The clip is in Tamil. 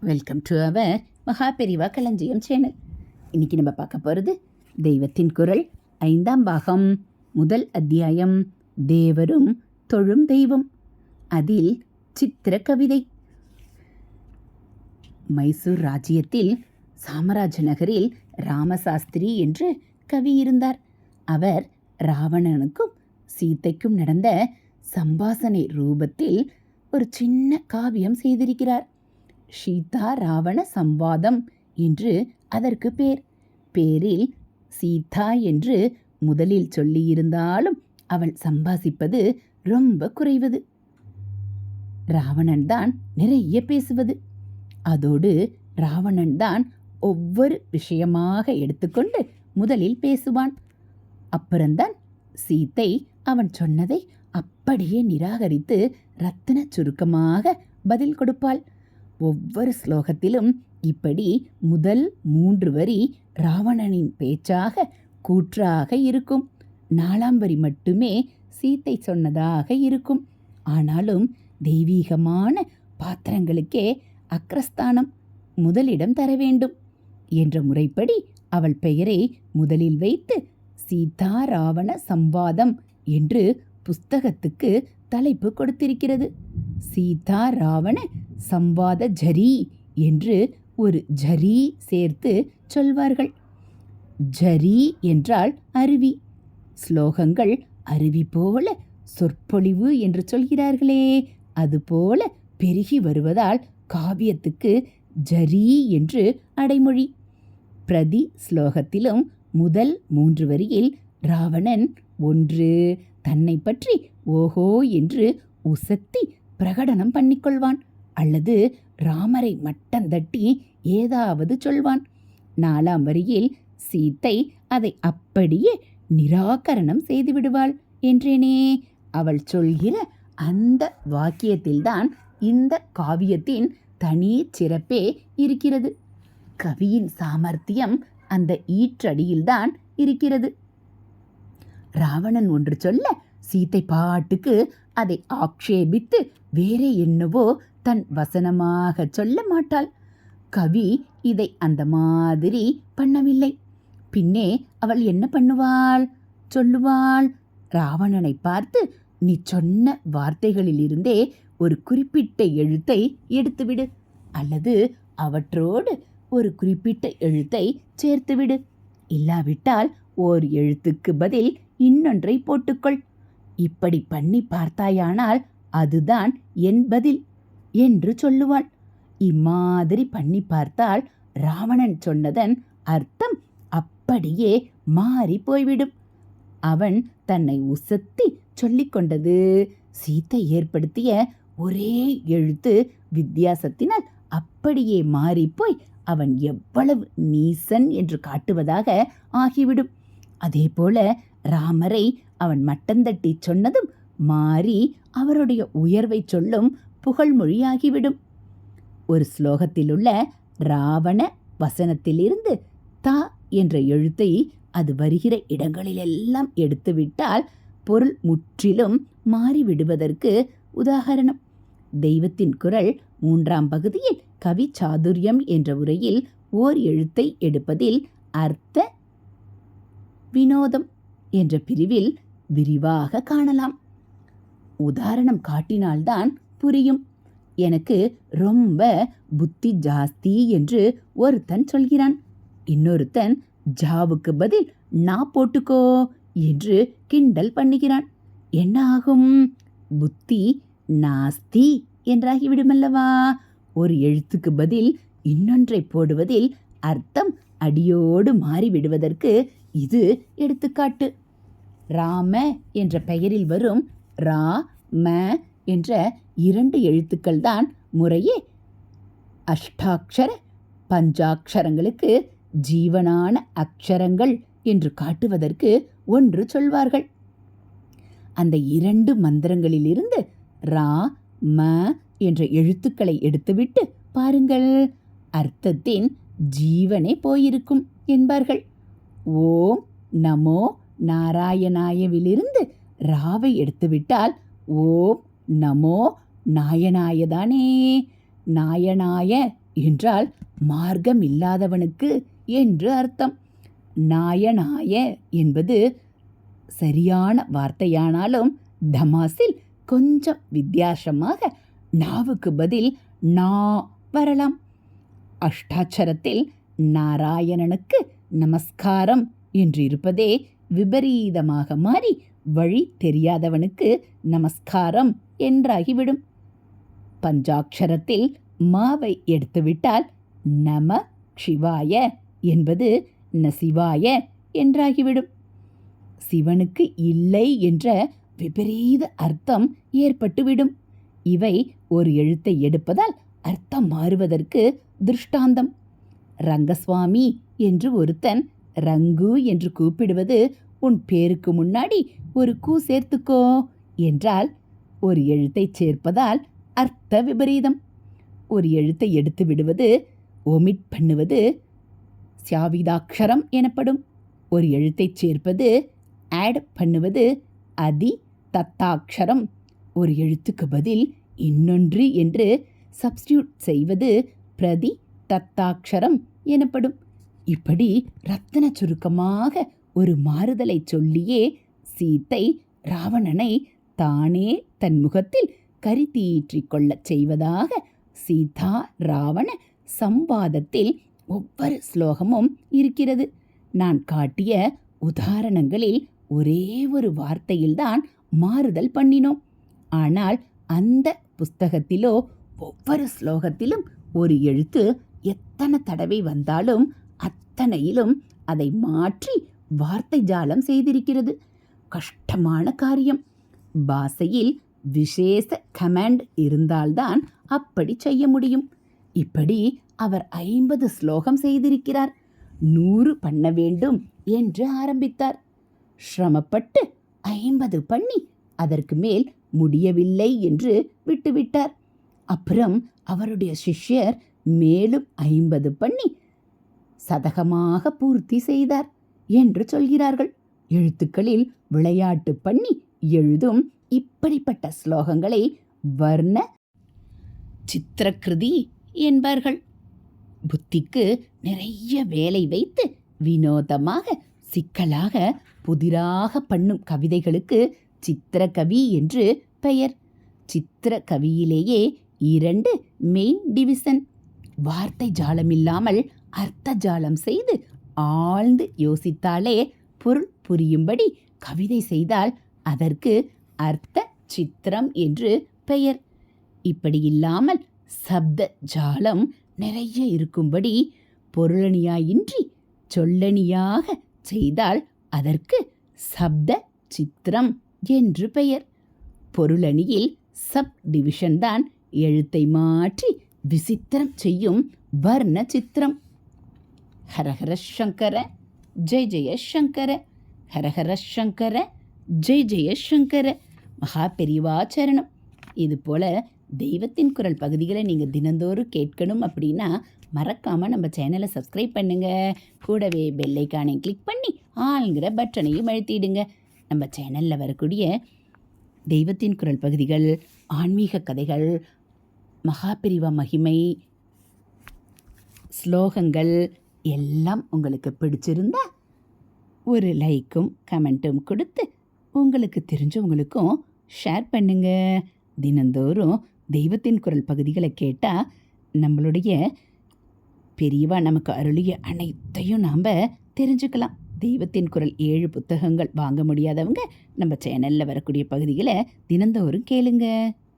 வெல்கம் டு அவர் மகா பெரிவா களஞ்சியம் சேனல் இன்னைக்கு நம்ம பார்க்க போகிறது தெய்வத்தின் குரல் ஐந்தாம் பாகம் முதல் அத்தியாயம் தேவரும் தொழும் தெய்வம். அதில் சித்திர கவிதை. மைசூர் ராஜ்யத்தில் சாமராஜ நகரில் ராமசாஸ்திரி என்று கவி இருந்தார். அவர் ராவணனுக்கும் சீதைக்கும் நடந்த சம்பாசனை ரூபத்தில் ஒரு சின்ன காவியம் செய்திருக்கிறார். சீதா ராவண சம்வாதம் என்று அதற்கு பேர். பேரில் சீதா என்று முதலில் சொல்லியிருந்தாலும் அவள் சம்பாசிப்பது ரொம்ப குறைவது. ராவணன் தான் நிறைய பேசுவது. அதோடு ராவணன் தான் ஒவ்வொரு விஷயமாக எடுத்துக்கொண்டு முதலில் பேசுவான். அப்புறம்தான் சீத்தை அவன் சொன்னதை அப்படியே நிராகரித்து ரத்தின சுருக்கமாக பதில் கொடுப்பாள். ஒவ்வொரு ஸ்லோகத்திலும் இப்படி முதல் மூன்று வரி ராவணனின் பேச்சாக கூற்றாக இருக்கும். நாலாம் வரி மட்டுமே சீத்தை சொன்னதாக இருக்கும். ஆனாலும் தெய்வீகமான பாத்திரங்களுக்கே அக்ரஸ்தானம் முதலிடம் தர வேண்டும் என்ற முறைப்படி அவள் பெயரை முதலில் வைத்து சீதா ராவண சம்வாதம் என்று புஸ்தகத்துக்கு தலைப்பு கொடுத்திருக்கிறது. சீதா ராவண சம்பாத ஜரி என்று ஒரு ஜரி சேர்த்து சொல்வார்கள். ஜரி என்றால் அருவி. ஸ்லோகங்கள் அருவி போல சொற்பொழிவு என்று சொல்கிறார்களே அதுபோல பெருகி வருவதால் காவியத்துக்கு ஜரி என்று அடைமொழி. பிரதி ஸ்லோகத்திலும் முதல் மூன்று வரியில் ராவணன் ஒன்று தன்னை பற்றி ஓஹோ என்று உசத்தி பிரகடனம் பண்ணிக்கொள்வான். அல்லது ராமரை மட்டந்தட்டி ஏதாவது சொல்வான். நாலாம் வரியில் சீத்தை அதை அப்படியே நிராகரணம் செய்துவிடுவாள் என்றேனே அவள் சொல்கிற அந்த வாக்கியத்தில்தான் இந்த காவியத்தின் தனி சிறப்பே இருக்கிறது. கவியின் சாமர்த்தியம் அந்த ஈற்றடியில்தான் இருக்கிறது. ராவணன் ஒன்று சொல்ல சீத்தை பாட்டுக்கு அதை ஆக்ஷேபித்து வேறே என்னவோ தன் வசனமாக சொல்ல மாட்டாள். கவி இதை அந்த மாதிரி பண்ணவில்லை. பின்னே அவள் என்ன பண்ணுவாள்? சொல்லுவாள். ராவணனை பார்த்து நீ சொன்ன வார்த்தைகளிலிருந்தே ஒரு குறிப்பிட்ட எழுத்தை எடுத்துவிடு. அல்லது அவற்றோடு ஒரு குறிப்பிட்ட எழுத்தை சேர்த்துவிடு. இல்லாவிட்டால் ஓர் எழுத்துக்கு பதில் இன்னொன்றை போட்டுக்கொள். இப்படி பண்ணி பார்த்தாயானால் அதுதான் என் பதில். என்று சொல்லுவாள். இம்மாதிரி பண்ணி பார்த்தால் ராவணன் சொன்னதன் அர்த்தம் அப்படியே மாறி போய்விடும். அவன் தன்னை உசத்தி சொல்லிக்கொண்டது சீத்தை ஏற்படுத்திய ஒரே எழுத்து வித்தியாசத்தினால் அப்படியே மாறிப்போய் அவன் எவ்வளவு நீசன் என்று காட்டுவதாக ஆகிவிடும். அதேபோல ராமரை அவன் மட்டந்தட்டி சொன்னதும் மாறி அவருடைய உயர்வை சொல்லும் புகழ்மொழியாகிவிடும் ஒரு ஸ்லோகத்திலுள்ள ராவண வசனத்திலிருந்து தா என்ற எழுத்தை அது வருகிற இடங்களிலெல்லாம் எடுத்துவிட்டால் பொருள் முற்றிலும் மாறிவிடுவதற்கு உதாகரணம் தெய்வத்தின் குரல் மூன்றாம் பகுதியில் கவி சாதுரியம் என்ற உரையில் ஓர் எழுத்தை எடுப்பதில் அர்த்த வினோதம் என்ற பிரிவில் விரிவாக காணலாம். உதாரணம் காட்டினால்தான் புரியும். எனக்கு ரொம்ப புத்தி ஜாஸ்தி என்று ஒருத்தன் சொல்கிறான். இன்னொருத்தன் ஜாவுக்கு பதில் நான் போட்டுக்கோ என்று கிண்டல் பண்ணுகிறான். என்ன ஆகும் புத்தி நாஸ்தி என்றாகிவிடுமல்லவா? ஒரு எழுத்துக்கு பதில் இன்னொன்றை போடுவதில் அர்த்தம் அடியோடு மாறிவிடுவதற்கு இது எடுத்துக்காட்டு. ராம என்ற பெயரில் வரும் ரா ம என்ற இரண்டு எழுத்துக்கள் தான் முறையே. அஷ்டாட்சர பஞ்சாட்சரங்களுக்கு ஜீவனான அக்ஷரங்கள் என்று காட்டுவதற்கு ஒன்று சொல்வார்கள். அந்த இரண்டு மந்திரங்களிலிருந்து ரா ம என்ற எழுத்துக்களை எடுத்துவிட்டு பாருங்கள். அர்த்தத்தின் ஜீவனே போயிருக்கும் என்பார்கள். ஓம் நமோ நாராயணாயவிலிருந்து ராவை எடுத்துவிட்டால் ஓம் நமோ நாயனாயதானே. நாயனாய என்றால் மார்க்கம் இல்லாதவனுக்கு என்று அர்த்தம். நாயனாய என்பது சரியான வார்த்தையானாலும் தமாஸில் கொஞ்சம் வித்தியாசமாக நாவுக்கு பதில் நா வரலாம். அஷ்டாட்சரத்தில் நாராயணனுக்கு நமஸ்காரம் என்று இருப்பதே விபரீதமாக மாறி வழி தெரியாதவனுக்கு நமஸ்காரம் என்றாகிவிடும். பஞ்சாட்சரத்தில் மாவை எடுத்துவிட்டால் நம சிவாய என்பது ந சிவாய என்றாகிவிடும். சிவனுக்கு இல்லை என்ற விபரீத அர்த்தம் ஏற்பட்டுவிடும். இவை ஒரு எழுத்தை எடுப்பதால் அர்த்தம் மாறுவதற்கு திருஷ்டாந்தம். ரங்கசுவாமி என்று ஒருத்தன் ரங்கு என்று கூப்பிடுவது உன் பேருக்கு முன்னாடி ஒரு கூ சேர்த்துக்கோ என்றால் ஒரு எழுத்தை சேர்ப்பதால் அர்த்த விபரீதம். ஒரு எழுத்தை எடுத்து விடுவது ஒமிட் பண்ணுவது சியாவிதாட்சரம் எனப்படும். ஒரு எழுத்தைச் சேர்ப்பது ஆட் பண்ணுவது அதி தத்தாட்சரம் ஒரு எழுத்துக்கு பதில் இன்னொன்று என்று சப்ஸ்டியூட் செய்வது பிரதி தத்தாட்சரம் எனப்படும். இப்படி ரத்தன சுருக்கமாக ஒரு மாறுதலை சொல்லியே சீத்தை ராவணனை தானே தன் முகத்தில் கரித்தீற்றிக் கொள்ளச் செய்வதாக சீதா ராவண சம்பாதத்தில் ஒவ்வொரு ஸ்லோகமும் இருக்கிறது. நான் காட்டிய உதாரணங்களில் ஒரே ஒரு வார்த்தையில்தான் மாறுதல் பண்ணினோம். ஆனால் அந்த புஸ்தகத்திலோ ஒவ்வொரு ஸ்லோகத்திலும் ஒரு எழுத்து எத்தனை தடவை வந்தாலும் அத்தனையிலும் அதை மாற்றி வார்த்தை ஜாலம் செய்திருக்கிறது. கஷ்டமான காரியம். பாஷையில் விசேஷ கமாண்ட் இருந்தால்தான் அப்படி செய்ய முடியும். இப்படி அவர் ஐம்பது ஸ்லோகம் செய்திருக்கிறார். நூறு பண்ண வேண்டும் என்று ஆரம்பித்தார். சிரமப்பட்டு ஐம்பது பண்ணி அதற்கு மேல் முடியவில்லை என்று விட்டுவிட்டார். அப்புறம் அவருடைய சிஷ்யர் மேலும் ஐம்பது பண்ணி சதகமாக பூர்த்தி செய்தார். என்று சொல்கிறார்கள். எழுத்துக்களில் விளையாட்டு பண்ணி எழுதும் இப்படிப்பட்ட ஸ்லோகங்களை வர்ண சித்திரகிருதி என்பார்கள். புத்திக்கு நிறைய வேலை வைத்து வினோதமாக சிக்கலாக புதிராக பண்ணும் கவிதைகளுக்கு சித்திரகவி என்று பெயர். சித்திரகவியிலேயே இரண்டு மெயின் டிவிசன் வார்த்தை ஜாலமில்லாமல் அர்த்த ஜாலம் செய்து ஆழ்ந்து யோசித்தாலே பொருள் புரியும்படி கவிதை செய்தால் அதற்கு அர்த்த சித்திரம் என்று பெயர். இப்படி இல்லாமல் சப்த ஜாலம் நிறைய இருக்கும்படி பொருளணியாயின்றி சொல்லணியாக செய்தால் அதற்கு சப்த சித்திரம் என்று பெயர். பொருளணியில் சப் டிவிஷன் தான் எழுத்தை மாற்றி விசித்திரம் செய்யும் வர்ண சித்திரம். ஹரஹர சங்கர ஜெய் ஜெய சங்கர ஹரஹர சங்கர ஜெய் ஜெய சங்கர. மகா பெரிவாச்சரணம் இது போல் தெய்வத்தின் குரல் பகுதிகளை நீங்கள் தினந்தோறும் கேட்கணும் அப்படின்னா மறக்காமல் நம்ம சேனலை சப்ஸ்கிரைப் பண்ணுங்கள் கூடவே பெல்லைக்கானையும் கிளிக் பண்ணி ஆளுங்கிற பட்டனையும் அழுத்திடுங்க. நம்ம சேனலில் வரக்கூடிய தெய்வத்தின் குரல் பகுதிகள் ஆன்மீக கதைகள் மகாபிரிவ மகிமை ஸ்லோகங்கள் எல்லாம் உங்களுக்கு பிடிச்சிருந்தா ஒரு லைக்கும் கமெண்ட்டும் கொடுத்து உங்களுக்கு தெரிஞ்சவங்களுக்கும் ஷேர் பண்ணுங்க. தினந்தோறும் தெய்வத்தின் குரல் பகுதிகளை கேட்டால் நம்மளுடைய பெரியவா நமக்கு அருளிய அனைத்தையும் நாம் தெரிஞ்சுக்கலாம். தெய்வத்தின் குரல் ஏழு புத்தகங்கள் வாங்க முடியாதவங்க நம்ம சேனலில் வரக்கூடிய பகுதிகளை தினந்தோறும் கேளுங்கள்